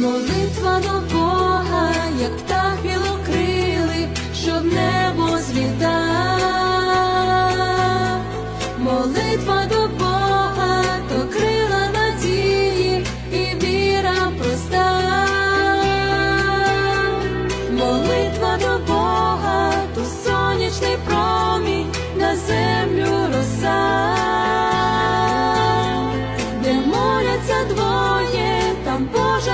молитва до Бога,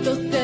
gritos